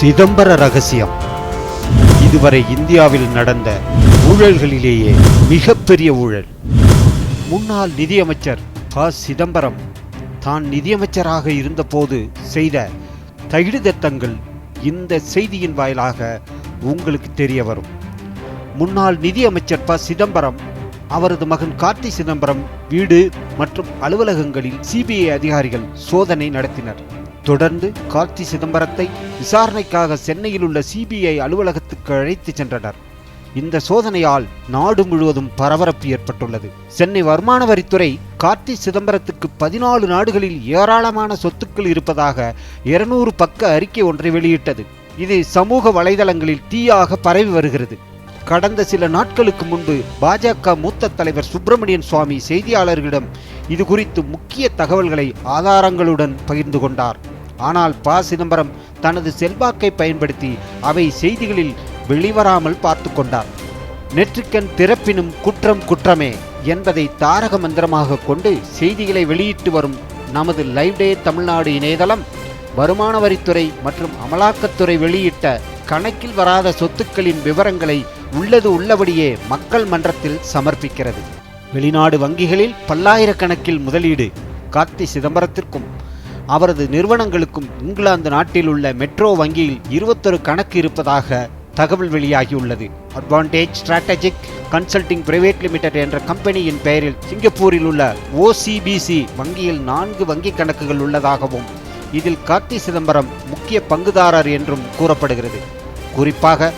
சிதம்பர ரகசியம். இதுவரை இந்தியாவில் நடந்த ஊழல்களிலேயே மிகப்பெரிய ஊழல். முன்னாள் நிதியமைச்சர் ப சிதம்பரம் தான் நிதியமைச்சராக இருந்தபோது செய்த தகிடுதத்தங்கள் இந்த செய்தியின் வாயிலாக உங்களுக்கு தெரிய வரும். முன்னாள் நிதியமைச்சர் ப சிதம்பரம் அவரது மகன் கார்த்தி சிதம்பரம் வீடு மற்றும் அலுவலகங்களில் சிபிஐ அதிகாரிகள் சோதனை நடத்தினர். தொடர்ந்து கார்த்தி சிதம்பரத்தை விசாரணைக்காக சென்னையில் உள்ள சிபிஐ அலுவலகத்துக்கு அழைத்து சென்றனர். இந்த சோதனையால் நாடு முழுவதும் பரபரப்பு ஏற்பட்டுள்ளது. சென்னை வருமான வரித்துறை கார்த்தி சிதம்பரத்துக்கு பதினாலு நாடுகளில் ஏராளமான சொத்துக்கள் இருப்பதாக இருநூறு பக்க அறிக்கை ஒன்றை வெளியிட்டது. இது சமூக வலைதளங்களில் தீயாக பரவி வருகிறது. கடந்த சில நாட்களுக்கு முன்பு பாஜக மூத்த தலைவர் சுப்பிரமணியன் சுவாமி செய்தியாளர்களிடம் இது குறித்து முக்கிய தகவல்களை ஆதாரங்களுடன் பகிர்ந்து கொண்டார். ஆனால் ப. சிதம்பரம் தனது செல்வாக்கை பயன்படுத்தி அவை செய்திகளில் வெளிவராமல் பார்த்து கொண்டார். நெற்றிக்கண் திறப்பினும் குற்றம் குற்றமே என்பதை தாரக மந்திரமாக கொண்டு செய்திகளை வெளியிட்டு வரும் நமது லைவ் டே தமிழ்நாடு இணையதளம் வருமான வரித்துறை மற்றும் அமலாக்கத்துறை வெளியிட்ட கணக்கில் வராத சொத்துக்களின் விவரங்களை உள்ளது உள்ளபடியே மக்கள் மன்றத்தில் சமர்ப்பிக்கிறது. வெளிநாடு வங்கிகளில் பல்லாயிரக்கணக்கில் முதலீடு கார்த்தி சிதம்பரத்திற்கும் அவரது நிறுவனங்களுக்கும் இங்கிலாந்து நாட்டில் உள்ள மெட்ரோ வங்கியில் இருபத்தொரு கணக்கு இருப்பதாக தகவல் வெளியாகியுள்ளது. Advantage strategic consulting private limited என்ற கம்பெனியின் பெயரில் சிங்கப்பூரில் உள்ள ஓசிபிசி வங்கியில் நான்கு வங்கி கணக்குகள் உள்ளதாகவும் இதில் கார்த்தி சிதம்பரம் முக்கிய பங்குதாரர் என்றும் கூறப்படுகிறது. குறிப்பாக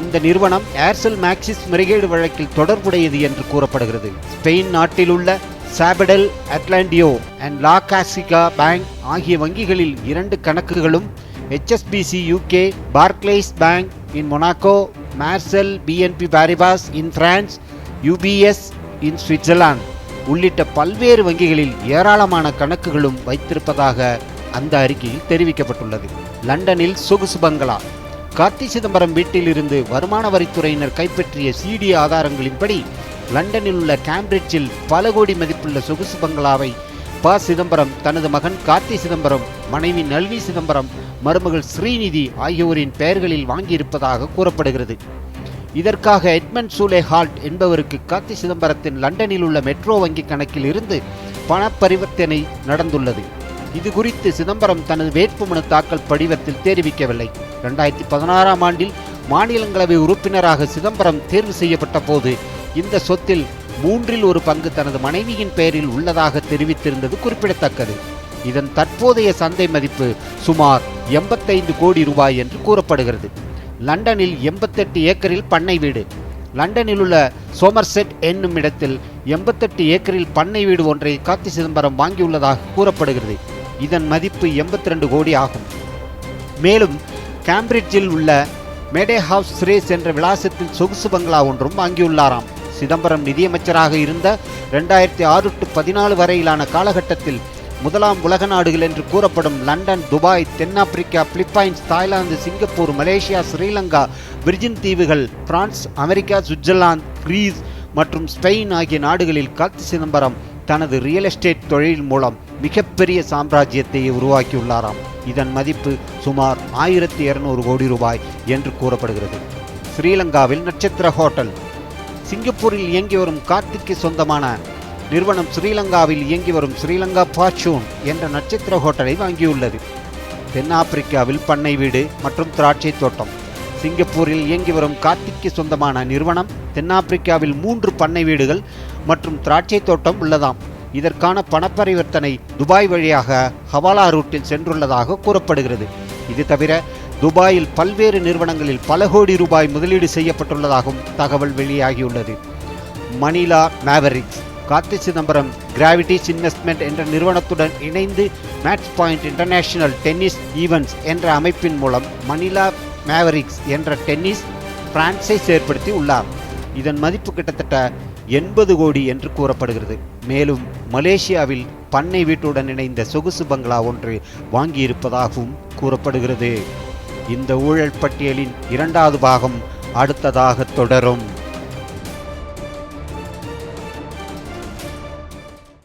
இந்த நிறுவனம் ஏர்செல் மேக்சிஸ் முறைகேடு வழக்கில் தொடர்புடையது என்று கூறப்படுகிறது. ஸ்பெயின் நாட்டில் உள்ள சாபடல் அட்லாண்டியோ அண்ட் லா காசிகா பேங்க் ஆகிய வங்கிகளில் இரண்டு கணக்குகளும் HSBC UK Barclays bank in Monaco Marseille BNP Paribas in France UBS in Switzerland உள்ளிட்ட பல்வேறு வங்கிகளில் ஏராளமான கணக்குகளும் வைத்திருப்பதாக அந்த அறிக்கையில் தெரிவிக்கப்பட்டுள்ளது. லண்டனில் சொகுசு பங்களா. கார்த்தி சிதம்பரம் வீட்டிலிருந்து வருமான வரித்துறையினர் கைப்பற்றிய சிடி ஆதாரங்களின்படி லண்டனில் உள்ள கேம்பிரிட்ஜில் பல கோடி மதிப்புள்ள சொகுசு பங்களாவை ப. சிதம்பரம் தனது மகன் கார்த்தி சிதம்பரம் மனைவி நளினி சிதம்பரம் மருமகள் ஸ்ரீநிதி ஆகியோரின் பெயர்களில் வாங்கியிருப்பதாக கூறப்படுகிறது. இதற்காக எட்மண்ட் சூலே ஹால்ட் என்பவருக்கு கார்த்தி சிதம்பரத்தின் லண்டனில் உள்ள மெட்ரோ வங்கி கணக்கில் இருந்து பண பரிவர்த்தனை நடந்துள்ளது. இது குறித்து சிதம்பரம் தனது வேட்புமனு தாக்கல் படிவத்தில் தெரிவிக்கவில்லை. இரண்டாயிரத்தி பதினாறாம் ஆண்டில் மாநிலங்களவை உறுப்பினராக சிதம்பரம் தேர்வு செய்யப்பட்ட போது இந்த சொத்தில் மூன்றில் ஒரு பங்கு தனது மனைவியின் பெயரில் உள்ளதாக தெரிவித்திருந்தது குறிப்பிடத்தக்கது. இதன் தற்போதைய சந்தை மதிப்பு சுமார் எண்பத்தைந்து கோடி ரூபாய் என்று கூறப்படுகிறது. லண்டனில் எண்பத்தெட்டு ஏக்கரில் பண்ணை வீடு. லண்டனில் உள்ள சோமர்செட் என்னும் இடத்தில் எண்பத்தெட்டு ஏக்கரில் பண்ணை வீடு ஒன்றை கார்த்தி சிதம்பரம் வாங்கியுள்ளதாக கூறப்படுகிறது. இதன் மதிப்பு எண்பத்தி ரெண்டு கோடி ஆகும். மேலும் கேம்பிரிட்ஜில் உள்ள மேடே ஹவுஸ் ஸ்ரேஸ் என்ற விலாசத்தில் சொகுசு பங்களா ஒன்றும் வாங்கியுள்ளாராம். சிதம்பரம் நிதியமைச்சராக இருந்த ரெண்டாயிரத்தி ஆறு டு பதினாலு வரையிலான காலகட்டத்தில் முதலாம் உலக நாடுகள் என்று கூறப்படும் லண்டன் துபாய் தென்னாப்பிரிக்கா Philippines Thailand Singapore Malaysia Sri Lanka Virgin தீவுகள் பிரான்ஸ் அமெரிக்கா சுவிட்சர்லாந்து கிரீஸ் மற்றும் ஸ்பெயின் ஆகிய நாடுகளில் கார்த்தி சிதம்பரம் தனது ரியல் எஸ்டேட் தொழில் மூலம் மிகப்பெரிய சாம்ராஜ்யத்தை உருவாக்கியுள்ளாராம். இதன் மதிப்பு சுமார் ஆயிரத்தி இருநூறு கோடி ரூபாய் என்று கூறப்படுகிறது. ஸ்ரீலங்காவில் நட்சத்திர ஹோட்டல் சிங்கப்பூரில் இயங்கி வரும் கார்த்திக்கு சொந்தமான நிறுவனம் ஸ்ரீலங்காவில் இயங்கி வரும் ஸ்ரீலங்கா ஃபார்ச்சூன் என்ற நட்சத்திர ஹோட்டலை வாங்கியுள்ளது. தென்னாப்பிரிக்காவில் பண்ணை வீடு மற்றும் திராட்சை தோட்டம். சிங்கப்பூரில் இயங்கி வரும் கார்த்திக்கு சொந்தமான நிறுவனம் தென்னாப்பிரிக்காவில் மூன்று பண்ணை வீடுகள் மற்றும் திராட்சை தோட்டம் உள்ளதாம். இதற்கான பணப்பரிவர்த்தனை துபாய் வழியாக ஹவாலா ரூட்டில் சென்றுள்ளதாக கூறப்படுகிறது. இது தவிர துபாயில் பல்வேறு நிறுவனங்களில் பல கோடி ரூபாய் முதலீடு செய்யப்பட்டுள்ளதாகவும் தகவல் வெளியாகியுள்ளது. Manila Mavericks Karti Chidambaram Gravitas investment என்ற நிறுவனத்துடன் இணைந்து match point international tennis events என்ற அமைப்பின் மூலம் மணிலா மேவரிக்ஸ் என்ற டென்னிஸ் பிரான்சைஸ் ஏற்படுத்தி உள்ளார். இதன் மதிப்பு கிட்டத்தட்ட எண்பது கோடி என்று கூறப்படுகிறது. மேலும் மலேசியாவில் பண்ணை வீட்டுடன் இணைந்த சொகுசு பங்களா ஒன்று வாங்கியிருப்பதாகவும் கூறப்படுகிறது. இந்த ஊழல் பட்டியலின் இரண்டாவது பாகம் அடுத்ததாக தொடரும்.